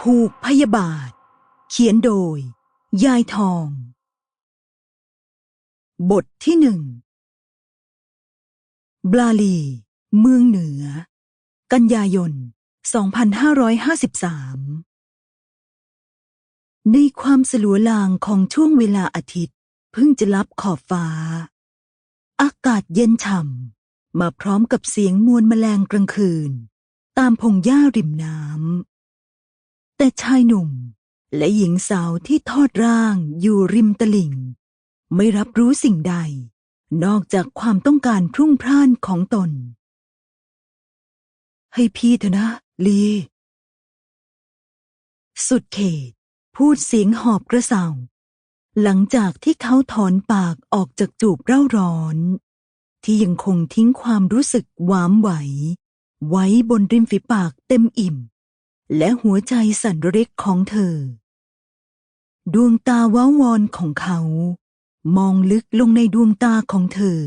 ผูกพยาบาท เขียนโดย ยายทอง บทที่หนึ่งบลาลี เมืองเหนือ กันยายน 2553 ในความสลัวลางของช่วงเวลาอาทิตย์ เพิ่งจะลับขอบฟ้า อากาศเย็นฉ่ำ มาพร้อมกับเสียงมวลแมลงกลางคืน ตามพงหญ้าริมน้ำแต่ชายหนุ่มและหญิงสาวที่ทอดร่างอยู่ริมตลิ่ง ไม่รับรู้สิ่งใด นอกจากความต้องการพรุ่งพร่านของตน ให้พี่เถอะนะ ลี สุดเขต พูดเสียงหอบกระเซาหลังจากที่เขาถอนปากออกจากจูบเร่าร้อน ที่ยังคงทิ้งความรู้สึกหวามไหว ไว้บนริมฝีปากเต็มอิ่ม และหัวใจสั่นระริกของเธอ ดวงตาว้าวอนของเขา มองลึกลงในดวงตาของเธอ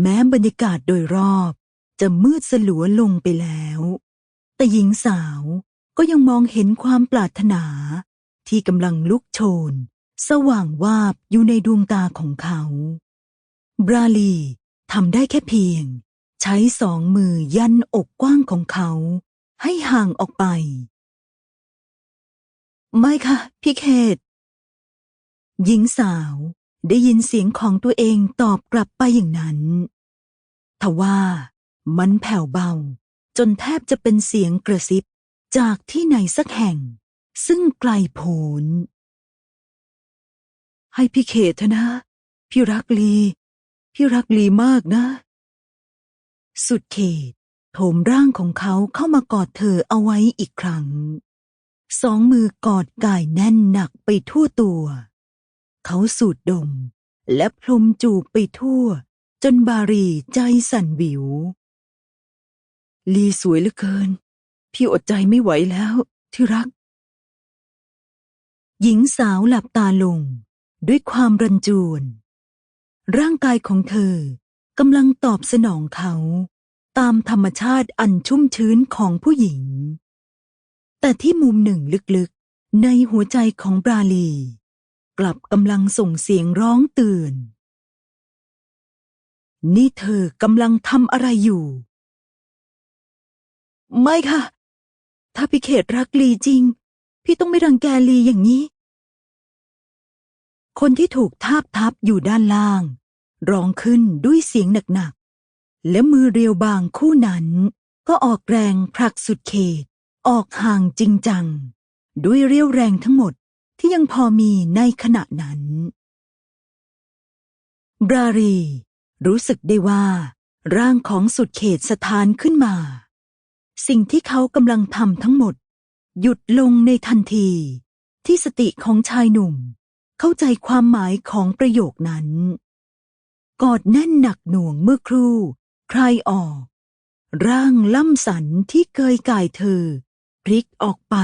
แม้บรรยากาศโดยรอบจะมืดสลัวลงไปแล้ว แต่หญิงสาวก็ยังมองเห็นความปรารถนา ที่กำลังลุกโชน สว่างวาบอยู่ในดวงตาของเขา บราลีทำได้แค่เพียง ใช้สองมือยันอกกว้างของเขา ให้ห่างออกไป ไม่ค่ะ พี่เขตหญิงสาวได้ยินเสียงของตัวเองตอบกลับไปอย่างนั้น ทว่ามันแผ่วเบา จนแทบจะเป็นเสียงกระซิบจากที่ไหนสักแห่ง ซึ่งไกลโพ้นให้พี่เขตนะ พี่รักลี พี่รักลีมากนะ สุดเขตโถมร่างของเขาเข้ามากอดเธอเอาไว้อีกครั้ง สองมือกอดกายแน่นหนักไปทั่วตัว เขาสูดดม และพรมจูบไปทั่ว จนบารีใจสั่นวิว ลีสวยเหลือเกิน พี่อดใจไม่ไหวแล้วที่รัก หญิงสาวหลับตาลง ด้วยความรันจวน ร่างกายของเธอกำลังตอบสนองเขา ตามธรรมชาติอันชุ่มชื้นของผู้หญิง แต่ที่มุมหนึ่งลึกๆ ในหัวใจของบราลี กลับกำลังส่งเสียงร้องเตือน นี่เธอกำลังทำอะไรอยู่ ไม่ค่ะ ถ้าพี่เขตรักลีจริง พี่ต้องไม่รังแกลีอย่างนี้คนที่ถูกทาบทับอยู่ด้านล่าง ร้องขึ้นด้วยเสียงหนักๆ และมือเรียวบางคู่นั้น ก็ออกแรงผลักสุดเขต ออกห่างจริงจัง ด้วยเรี่ยวแรงทั้งหมดที่ยังพอมีในขณะนั้น บรารี รู้สึกได้ว่า ร่างของสุดเขตสถานขึ้นมา สิ่งที่เขากำลังทำทั้งหมด หยุดลงในทันที ที่สติของชายหนุ่ม เข้าใจความหมายของประโยคนั้น กอดแน่นหนักหน่วงเมื่อครู่คลายออก ร่างล่ำสันที่เกยกายเธอ พลิกออกไป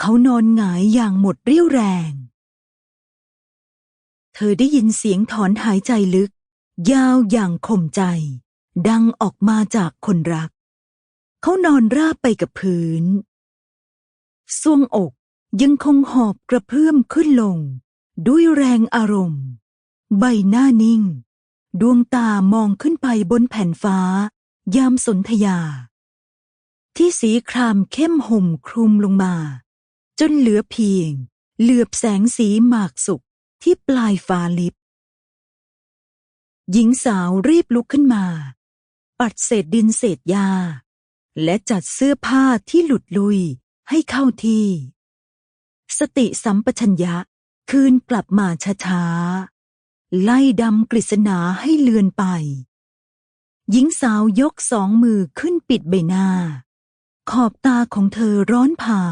เขานอนหงายอย่างหมดเรี่ยวแรง เธอได้ยินเสียงถอนหายใจลึก ยาวอย่างข่มใจ ดังออกมาจากคนรัก เขานอนราบไปกับพื้นทรวงอกยังคงหอบกระเพื่อมขึ้นลง ด้วยแรงอารมณ์ ใบหน้านิ่ง ดวงตามองขึ้นไปบนแผ่นฟ้า ยามสนธยา ที่สีครามเข้มห่มคลุมลงมา จนเหลือเพียง เหลือบแสงสีหมากสุกที่ปลายฟ้าลิบ หญิงสาวรีบลุกขึ้นมา ปัดเศษดินเศษหญ้าและจัดเสื้อผ้าที่หลุดลุยให้เข้าที่ สติสัมปชัญญะคืนกลับมาช้าๆ ไล่ดำกฤษณาให้เลือนไป หญิงสาวยกสองมือขึ้นปิดใบหน้า ขอบตาของเธอร้อนเผา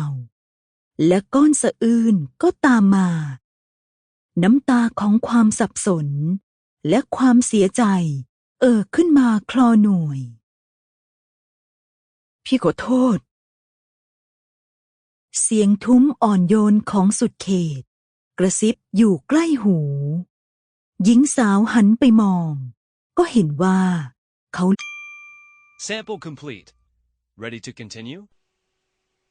และก้อนสะอื้นก็ตามมา น้ำตาของความสับสน และความเสียใจ เอ่อขึ้นมาคลอหน่วย พี่ขอโทษ เสียงทุ้มอ่อนโยนของสุดเขต กระซิบอยู่ใกล้หู หญิงสาวหันไปมอง ก็เห็นว่าเขา Sample complete. Ready to continue?